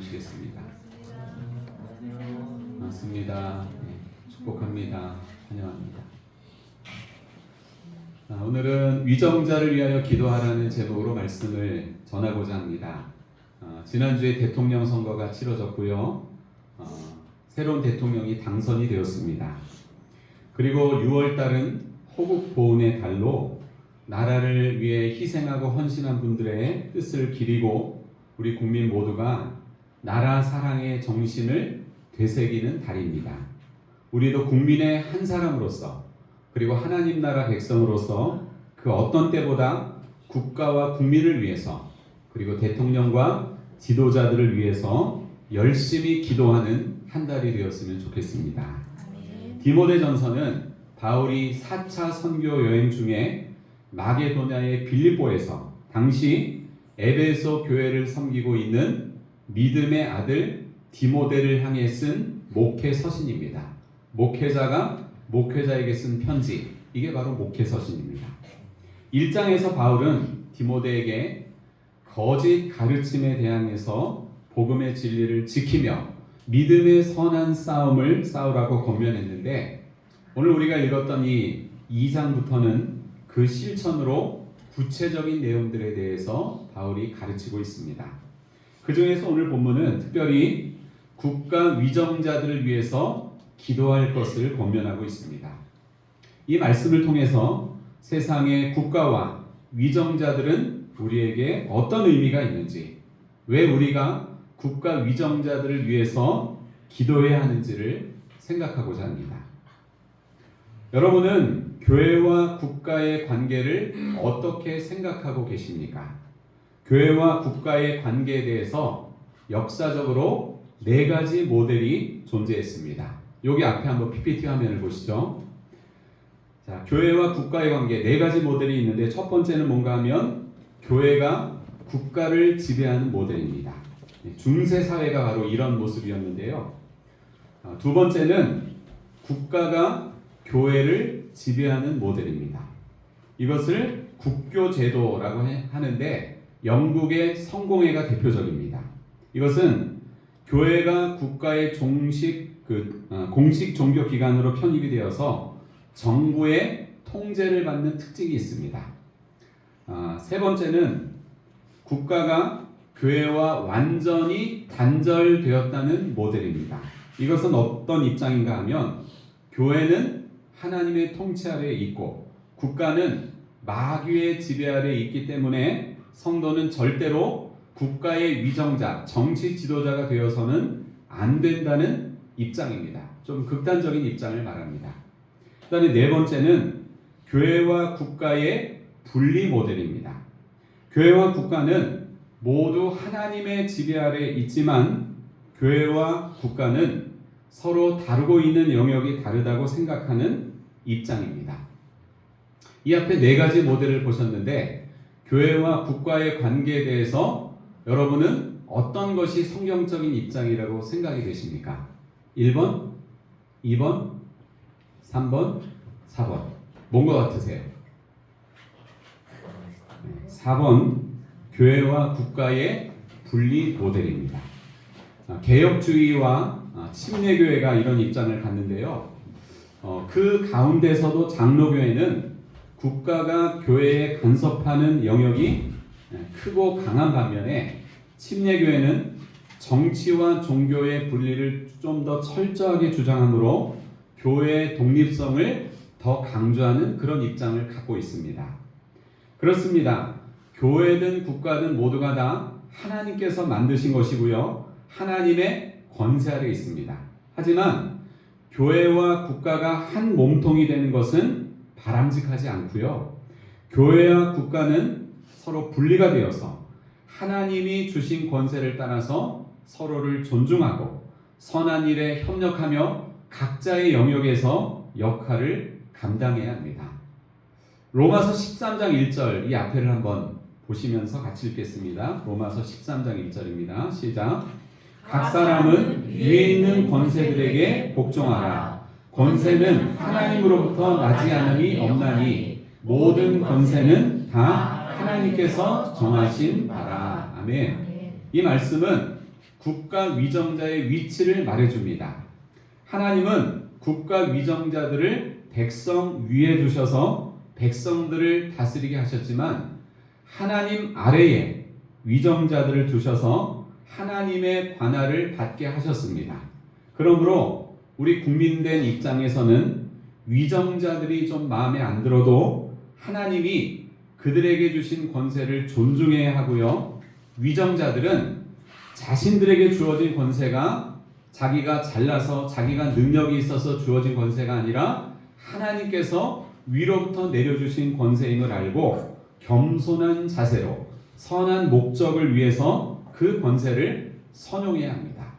주시겠습니다. 맞습니다. 네, 축복합니다. 환영합니다. 아, 오늘은 위정자를 위하여 기도하라는 제목으로 말씀을 전하고자 합니다. 아, 지난주에 대통령 선거가 치러졌고요. 어, 새로운 대통령이 당선이 되었습니다. 그리고 6월 달은 호국 보훈의 달로 나라를 위해 희생하고 헌신한 분들의 뜻을 기리고 우리 국민 모두가 나라 사랑의 정신을 되새기는 달입니다. 우리도 국민의 한 사람으로서 그리고 하나님 나라 백성으로서 그 어떤 때보다 국가와 국민을 위해서 그리고 대통령과 지도자들을 위해서 열심히 기도하는 한 달이 되었으면 좋겠습니다. 디모데전서는 바울이 4차 선교 여행 중에 마게도냐의 빌립보에서 당시 에베소 교회를 섬기고 있는 믿음의 아들 디모데를 향해 쓴 목회 서신입니다. 목회자가 목회자에게 쓴 편지 이게 바로 목회 서신입니다. 1장에서 바울은 디모데에게 거짓 가르침에 대항해서 복음의 진리를 지키며 믿음의 선한 싸움을 싸우라고 권면했는데 오늘 우리가 읽었던 이 2장부터는 그 실천으로 구체적인 내용들에 대해서 바울이 가르치고 있습니다. 그 중에서 오늘 본문은 특별히 국가 위정자들을 위해서 기도할 것을 권면하고 있습니다. 이 말씀을 통해서 세상의 국가와 위정자들은 우리에게 어떤 의미가 있는지, 왜 우리가 국가 위정자들을 위해서 기도해야 하는지를 생각하고자 합니다. 여러분은 교회와 국가의 관계를 어떻게 생각하고 계십니까? 교회와 국가의 관계에 대해서 역사적으로 네 가지 모델이 존재했습니다. 여기 앞에 한번 PPT 화면을 보시죠. 자, 교회와 국가의 관계 네 가지 모델이 있는데 첫 번째는 뭔가 하면 교회가 국가를 지배하는 모델입니다. 네, 중세 사회가 바로 이런 모습이었는데요. 아, 두 번째는 국가가 교회를 지배하는 모델입니다. 이것을 국교 제도라고 해- 하는데 영국의 성공회가 대표적입니다. 이것은 교회가 국가의 종식 그 어, 공식 종교 기관으로 편입이 되어서 정부의 통제를 받는 특징이 있습니다. 아, 세 번째는 국가가 교회와 완전히 단절되었다는 모델입니다. 이것은 어떤 입장인가 하면 교회는 하나님의 통치 아래에 있고 국가는 마귀의 지배 아래에 있기 때문에 성도는 절대로 국가의 위정자, 정치 지도자가 되어서는 안 된다는 입장입니다. 좀 극단적인 입장을 말합니다. 그 다음에 네 번째는 교회와 국가의 분리 모델입니다. 교회와 국가는 모두 하나님의 지배 아래 있지만 교회와 국가는 서로 다루고 있는 영역이 다르다고 생각하는 입장입니다. 이 앞에 네 가지 모델을 보셨는데 교회와 국가의 관계에 대해서 여러분은 어떤 것이 성경적인 입장이라고 생각이 되십니까? 1번, 2번, 3번, 4번. 뭔 것 같으세요? 4번 교회와 국가의 분리 모델입니다. 아, 개혁주의와 아, 침례교회가 이런 입장을 갖는데요. 어, 그 가운데서도 장로교회는 국가가 교회에 간섭하는 영역이 예, 크고 강한 반면에 침례교회는 정치와 종교의 분리를 좀 더 철저하게 주장하므로 교회의 독립성을 더 강조하는 그런 입장을 갖고 있습니다. 그렇습니다. 교회든 국가든 모두가 다 하나님께서 만드신 것이고요. 하나님의 권세 아래 있습니다. 하지만 교회와 국가가 한 몸통이 되는 것은 바람직하지 않고요. 교회와 국가는 서로 분리가 되어서 하나님이 주신 권세를 따라서 서로를 존중하고 선한 일에 협력하며 각자의 영역에서 역할을 감당해야 합니다. 로마서 13장 1절 이 앞에를 한번 보시면서 같이 읽겠습니다. 로마서 13장 1절입니다. 시작. 각 사람은 위에 있는 권세들에게 복종하라. 권세는 하나님으로부터 나지 않음이 없나니 모든 권세는 다 하나님께서 정하신 바라. 아멘. 이 말씀은 국가 위정자의 위치를 말해줍니다. 하나님은 국가 위정자들을 백성 위에 두셔서 백성들을 다스리게 하셨지만 하나님 아래에 위정자들을 두셔서 하나님의 관할을 받게 하셨습니다. 그러므로 우리 국민된 입장에서는 위정자들이 좀 마음에 안 들어도 하나님이 그들에게 주신 권세를 존중해야 하고요. 위정자들은 자신들에게 주어진 권세가 자기가 잘나서 자기가 능력이 있어서 주어진 권세가 아니라 하나님께서 위로부터 내려주신 권세임을 알고 겸손한 자세로 선한 목적을 위해서 그 권세를 선용해야 합니다.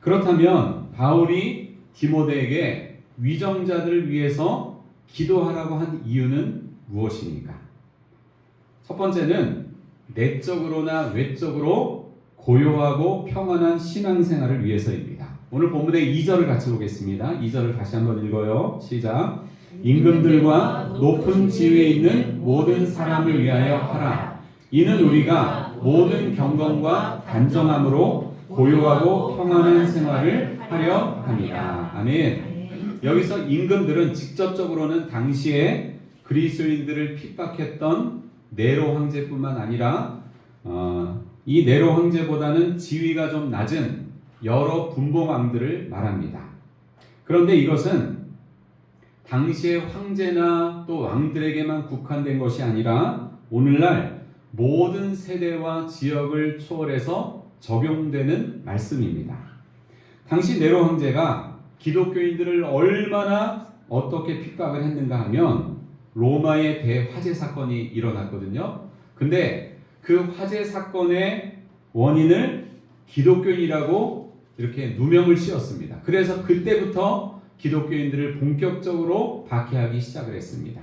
그렇다면 바울이 디모데에게 위정자들을 위해서 기도하라고 한 이유는 무엇입니까? 첫 번째는 내적으로나 외적으로 고요하고 평안한 신앙생활을 위해서입니다. 오늘 본문의 2절을 같이 보겠습니다. 2절을 다시 한번 읽어요. 시작. 임금들과 높은 지위에 있는 모든 사람을 위하여 하라. 이는 우리가 모든 경건과 단정함으로 고요하고 평안한 생활을 하려 합니다. 아멘. 여기서 임금들은 직접적으로는 당시에 그리스도인들을 핍박했던 네로 황제뿐만 아니라 어, 이 네로 황제보다는 지위가 좀 낮은 여러 분봉왕들을 말합니다. 그런데 이것은 당시의 황제나 또 왕들에게만 국한된 것이 아니라 오늘날 모든 세대와 지역을 초월해서 적용되는 말씀입니다. 당시 네로 황제가 기독교인들을 얼마나 어떻게 핍박을 했는가 하면 로마의 대화재 사건이 일어났거든요. 근데 그 화재 사건의 원인을 기독교인이라고 이렇게 누명을 씌웠습니다. 그래서 그때부터 기독교인들을 본격적으로 박해하기 시작을 했습니다.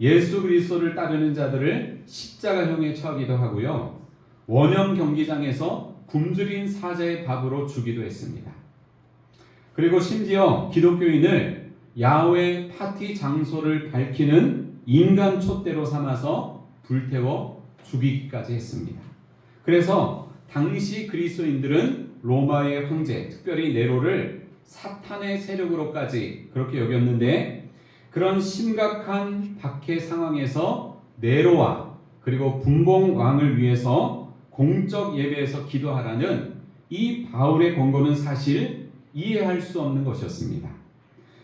예수 그리스도를 따르는 자들을 십자가형에 처하기도 하고요. 원형 경기장에서 굶주린 사자의 밥으로 주기도 했습니다. 그리고 심지어 기독교인을 야외 파티 장소를 밝히는 인간 촛대로 삼아서 불태워 죽이기까지 했습니다. 그래서 당시 그리스도인들은 로마의 황제, 특별히 네로를 사탄의 세력으로까지 그렇게 여겼는데 그런 심각한 박해 상황에서 네로와 그리고 분봉 왕을 위해서 공적 예배에서 기도하라는 이 바울의 권고는 사실 이해할 수 없는 것이었습니다.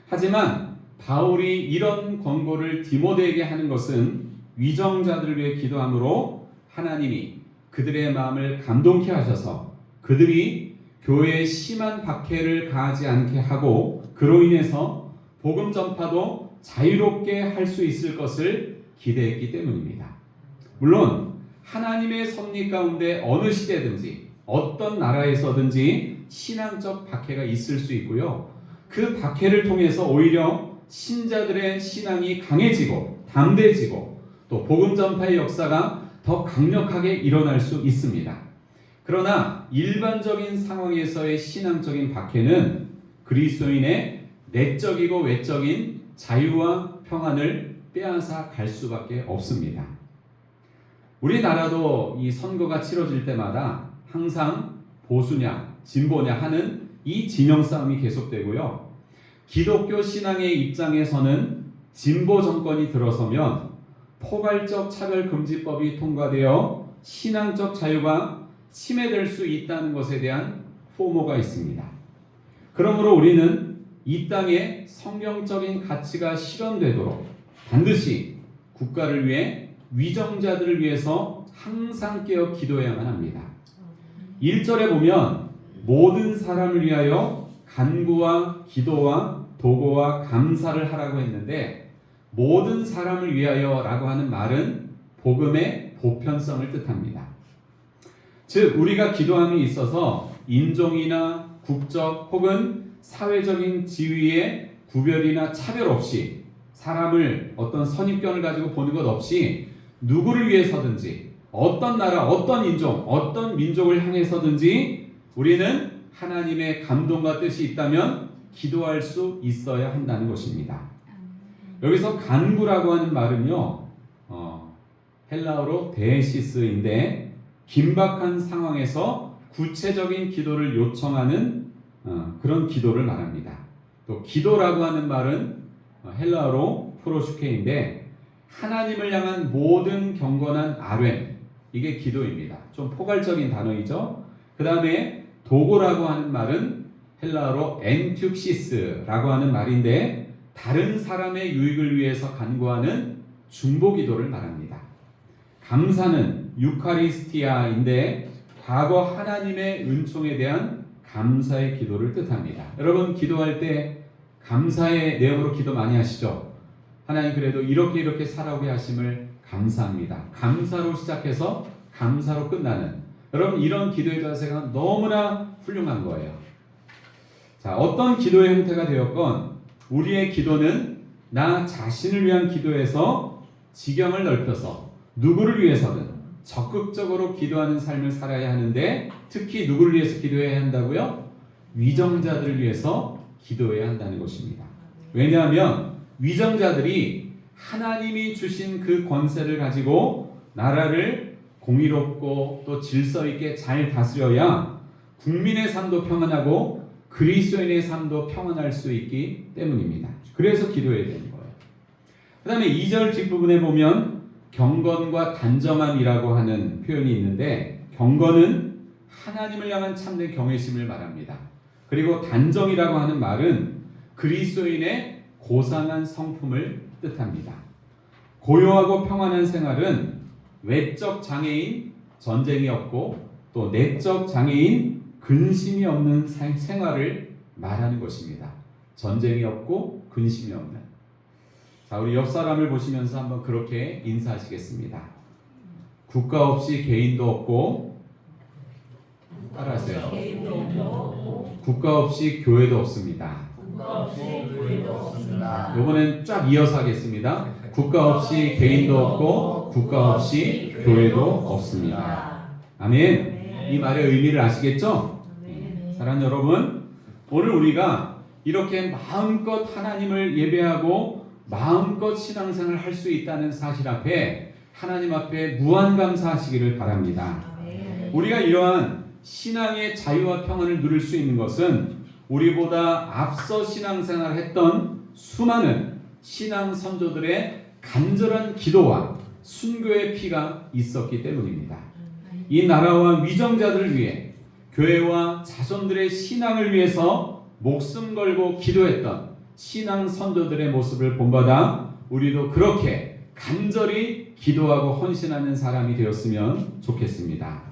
하지만 바울이 이런 권고를 디모데에게 하는 것은 위정자들을 위해 기도함으로 하나님이 그들의 마음을 감동케 하셔서 그들이 교회에 심한 박해를 가하지 않게 하고 그로 인해서 복음 전파도 자유롭게 할 수 있을 것을 기대했기 때문입니다. 물론 하나님의 섭리 가운데 어느 시대든지 어떤 나라에서든지 신앙적 박해가 있을 수 있고요. 그 박해를 통해서 오히려 신자들의 신앙이 강해지고 담대해지고 또 복음 전파의 역사가 더 강력하게 일어날 수 있습니다. 그러나 일반적인 상황에서의 신앙적인 박해는 그리스도인의 내적이고 외적인 자유와 평안을 빼앗아 갈 수밖에 없습니다. 우리나라도 이 선거가 치러질 때마다 항상 보수냐 진보냐 하는 이 진영 싸움이 계속되고요. 기독교 신앙의 입장에서는 진보 정권이 들어서면 포괄적 차별금지법이 통과되어 신앙적 자유가 침해될 수 있다는 것에 대한 포모가 있습니다. 그러므로 우리는 이 땅에 성경적인 가치가 실현되도록 반드시 국가를 위해 위정자들을 위해서 항상 깨어 기도해야만 합니다. 1절에 보면 모든 사람을 위하여 간구와 기도와 도고와 감사를 하라고 했는데 모든 사람을 위하여라고 하는 말은 복음의 보편성을 뜻합니다. 즉 우리가 기도함에 있어서 인종이나 국적 혹은 사회적인 지위의 구별이나 차별 없이 사람을 어떤 선입견을 가지고 보는 것 없이 누구를 위해서든지 어떤 나라, 어떤 인종, 어떤 민족을 향해서든지 우리는 하나님의 감동과 뜻이 있다면 기도할 수 있어야 한다는 것입니다. 여기서 간구라고 하는 말은요, 어, 헬라어로 데시스인데 긴박한 상황에서 구체적인 기도를 요청하는 어, 그런 기도를 말합니다. 또 기도라고 하는 말은 어, 헬라어로 프로슈케인데 하나님을 향한 모든 경건한 아뢰 이게 기도입니다. 좀 포괄적인 단어이죠. 그 다음에 도고라고 하는 말은 헬라어로 엔튜시스라고 하는 말인데 다른 사람의 유익을 위해서 간구하는 중보 기도를 말합니다. 감사는 유카리스티아인데 과거 하나님의 은총에 대한 감사의 기도를 뜻합니다. 여러분 기도할 때 감사의 내용으로 기도 많이 하시죠? 하나님 그래도 이렇게 이렇게 살아오게 하심을 감사합니다. 감사로 시작해서 감사로 끝나는 여러분 이런 기도의 자세가 너무나 훌륭한 거예요. 자, 어떤 기도의 형태가 되었건 우리의 기도는 나 자신을 위한 기도에서 지경을 넓혀서 누구를 위해서든 적극적으로 기도하는 삶을 살아야 하는데 특히 누구를 위해서 기도해야 한다고요? 위정자들을 위해서 기도해야 한다는 것입니다. 왜냐하면 위정자들이 하나님이 주신 그 권세를 가지고 나라를 공의롭고 또 질서 있게 잘 다스려야 국민의 삶도 평안하고 그리스도인의 삶도 평안할 수 있기 때문입니다. 그래서 기도해야 되는 거예요. 그 다음에 2절 뒷부분에 보면 경건과 단정함이라고 하는 표현이 있는데 경건은 하나님을 향한 참된 경외심을 말합니다. 그리고 단정이라고 하는 말은 그리스도인의 고상한 성품을 뜻합니다. 고요하고 평안한 생활은 외적 장애인 전쟁이 없고 또 내적 장애인 근심이 없는 생- 생활을 말하는 것입니다. 전쟁이 없고 근심이 없는. 자, 우리 옆 사람을 보시면서 한번 그렇게 인사하시겠습니다. 국가 없이 개인도 없고 따라하세요. 개인도 없고 국가 없이 교회도 없습니다. 국가 없이 교회도 없습니다. 이번엔 쫙 이어서 하겠습니다. 국가 없이 개인도 없고 국가 없이 교회도 없습니다. 아멘. 이 말의 의미를 아시겠죠? 사랑하는 여러분, 오늘 우리가 이렇게 마음껏 하나님을 예배하고 마음껏 신앙생활을 할 수 있다는 사실 앞에 하나님 앞에 무한 감사하시기를 바랍니다. 우리가 이러한 신앙의 자유와 평안을 누릴 수 있는 것은 우리보다 앞서 신앙생활을 했던 수많은 신앙 선조들의 간절한 기도와 순교의 피가 있었기 때문입니다. 이 나라와 위정자들을 위해 교회와 자손들의 신앙을 위해서 목숨 걸고 기도했던 신앙 선조들의 모습을 본받아 우리도 그렇게 간절히 기도하고 헌신하는 사람이 되었으면 좋겠습니다.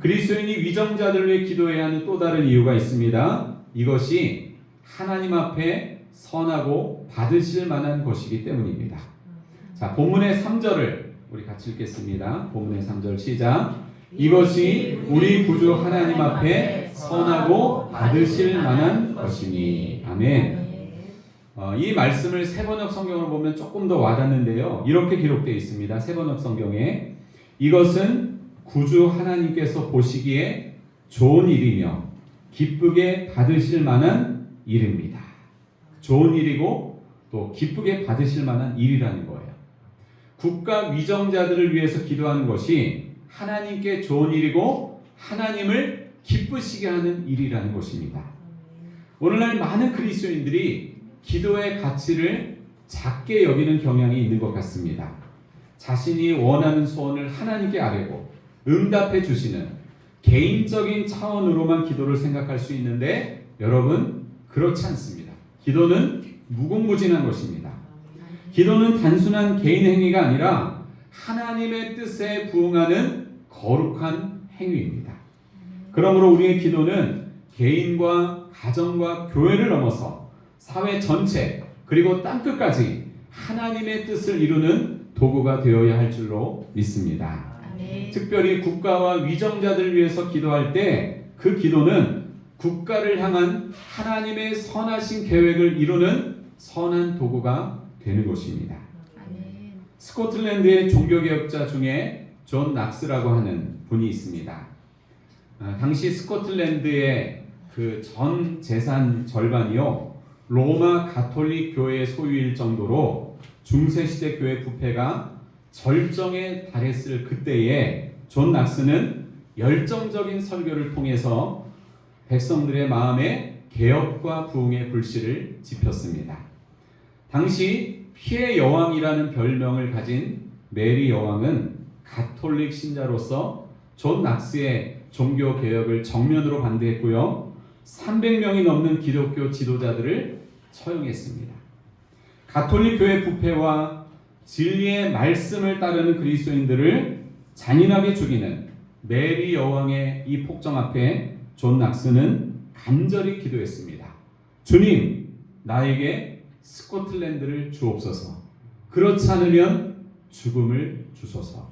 그리스도인이 위정자들을 위해 기도해야 하는 또 다른 이유가 있습니다. 이것이 하나님 앞에 선하고 받으실 만한 것이기 때문입니다. 자, 본문의 3절을 우리 같이 읽겠습니다. 본문의 3절 시작. 이것이 우리 구주 하나님 앞에 선하고 받으실 만한 것이니. 아멘. 어, 이 말씀을 세번역 성경으로 보면 조금 더 와닿는데요. 이렇게 기록되어 있습니다. 세번역 성경에 이것은 구주 하나님께서 보시기에 좋은 일이며 기쁘게 받으실 만한 일입니다. 좋은 일이고 또 기쁘게 받으실 만한 일이라는 거예요. 국가 위정자들을 위해서 기도하는 것이 하나님께 좋은 일이고 하나님을 기쁘시게 하는 일이라는 것입니다. 오늘날 많은 그리스도인들이 기도의 가치를 작게 여기는 경향이 있는 것 같습니다. 자신이 원하는 소원을 하나님께 아뢰고 응답해 주시는 개인적인 차원으로만 기도를 생각할 수 있는데 여러분 그렇지 않습니다. 기도는 무궁무진한 것입니다. 기도는 단순한 개인 행위가 아니라 하나님의 뜻에 부응하는 거룩한 행위입니다. 그러므로 우리의 기도는 개인과 가정과 교회를 넘어서 사회 전체 그리고 땅 끝까지 하나님의 뜻을 이루는 도구가 되어야 할 줄로 믿습니다. 아멘. 특별히 국가와 위정자들 위해서 기도할 때 그 기도는 국가를 향한 하나님의 선하신 계획을 이루는 선한 도구가 되는 것입니다. 아멘. 스코틀랜드의 종교개혁자 중에 존 낙스라고 하는 분이 있습니다. 아, 당시 스코틀랜드의 그 전 재산 절반이요 로마 가톨릭 교회의 소유일 정도로 중세 시대 교회 부패가 절정에 달했을 그때에 존 낙스는 열정적인 설교를 통해서 백성들의 마음에 개혁과 부흥의 불씨를 지폈습니다. 당시 피해 여왕이라는 별명을 가진 메리 여왕은 가톨릭 신자로서 존 낙스의 종교 개혁을 정면으로 반대했고요. 300명이 넘는 기독교 지도자들을 처형했습니다. 가톨릭 교회 부패와 진리의 말씀을 따르는 그리스도인들을 잔인하게 죽이는 메리 여왕의 이 폭정 앞에 존 낙스는 간절히 기도했습니다. 주님, 나에게 스코틀랜드를 주옵소서. 그렇지 않으면 죽음을 주소서.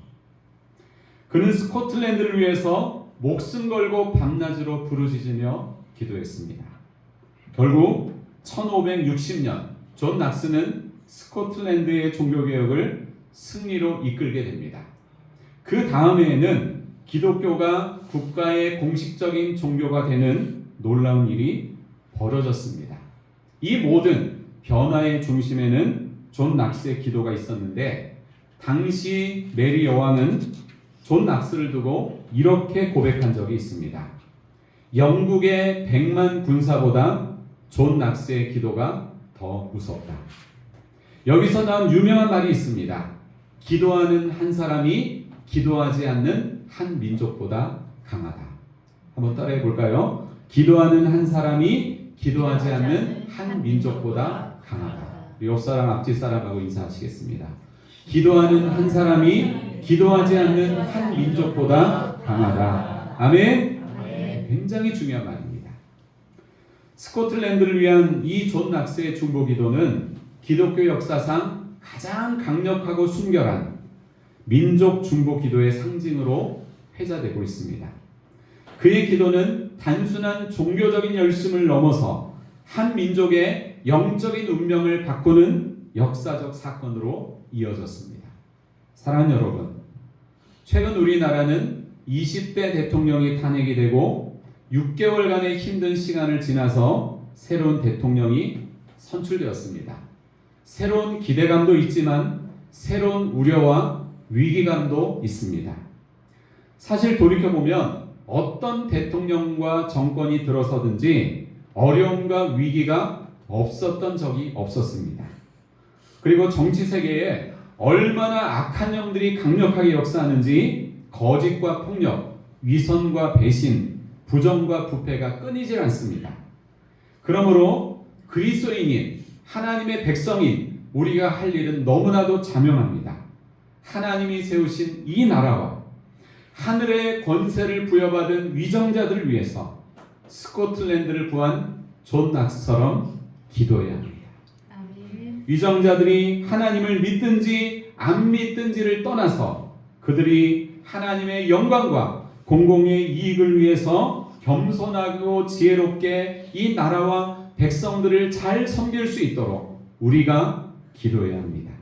그는 스코틀랜드를 위해서 목숨 걸고 밤낮으로 부르짖으며 기도했습니다. 결국 1560년 존 낙스는 스코틀랜드의 종교개혁을 승리로 이끌게 됩니다. 그 다음해에는 기독교가 국가의 공식적인 종교가 되는 놀라운 일이 벌어졌습니다. 이 모든 변화의 중심에는 존 낙스의 기도가 있었는데 당시 메리 여왕은 존 낙스를 두고 이렇게 고백한 적이 있습니다. 영국의 백만 군사보다 존 낙스의 기도가 더 무섭다. 여기서 나온 유명한 말이 있습니다. 기도하는 한 사람이 기도하지 않는 한 민족보다 강하다. 한번 따라해 볼까요? 기도하는 한 사람이 기도하지 않는 한 민족보다 강하다. 옆 사람 앞뒤 사람하고 인사하시겠습니다. 기도하는 한 사람이 기도하지 않는 한 민족보다 강하다. 아멘. 굉장히 중요한 말입니다. 스코틀랜드를 위한 이 존 낙스의 중보 기도는 기독교 역사상 가장 강력하고 순결한 민족 중보 기도의 상징으로 회자되고 있습니다. 그의 기도는 단순한 종교적인 열심을 넘어서 한 민족의 영적인 운명을 바꾸는 역사적 사건으로 이어졌습니다. 사랑하는 여러분, 최근 우리나라는 20대 대통령이 탄핵이 되고 6개월간의 힘든 시간을 지나서 새로운 대통령이 선출되었습니다. 새로운 기대감도 있지만 새로운 우려와 위기감도 있습니다. 사실 돌이켜보면 어떤 대통령과 정권이 들어서든지 어려움과 위기가 없었던 적이 없었습니다. 그리고 정치 세계에 얼마나 악한 영들이 강력하게 역사하는지 거짓과 폭력, 위선과 배신, 부정과 부패가 끊이질 않습니다. 그러므로 그리스도인인 하나님의 백성인 우리가 할 일은 너무나도 자명합니다. 하나님이 세우신 이 나라와 하늘의 권세를 부여받은 위정자들을 위해서 스코틀랜드를 구한 존 낙스처럼 기도해야 합니다. 아멘. 위정자들이 하나님을 믿든지 안 믿든지를 떠나서 그들이 하나님의 영광과 공공의 이익을 위해서 겸손하고 지혜롭게 이 나라와 백성들을 잘 섬길 수 있도록 우리가 기도해야 합니다.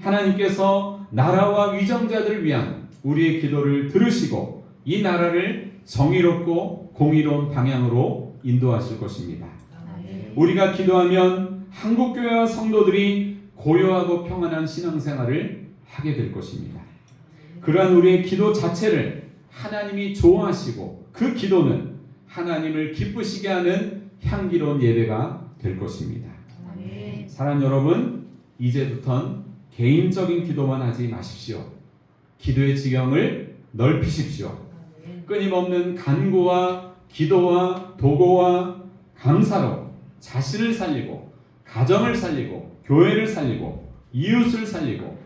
하나님께서 나라와 위정자들을 위한 우리의 기도를 들으시고 이 나라를 정의롭고 공의로운 방향으로 인도하실 것입니다. 우리가 기도하면 한국교회와 성도들이 고요하고 평안한 신앙생활을 하게 될 것입니다. 그러한 우리의 기도 자체를 하나님이 좋아하시고 그 기도는 하나님을 기쁘시게 하는 향기로운 예배가 될 것입니다. 사랑 여러분, 이제부턴 개인적인 기도만 하지 마십시오. 기도의 지경을 넓히십시오. 끊임없는 간구와 기도와 도고와 감사로 자신을 살리고 가정을 살리고 교회를 살리고 이웃을 살리고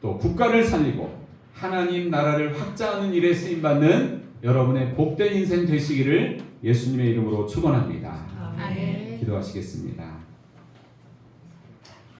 또 국가를 살리고 하나님 나라를 확장하는 일에 쓰임 받는 여러분의 복된 인생 되시기를 예수님의 이름으로 축원합니다. 아멘. 기도하시겠습니다.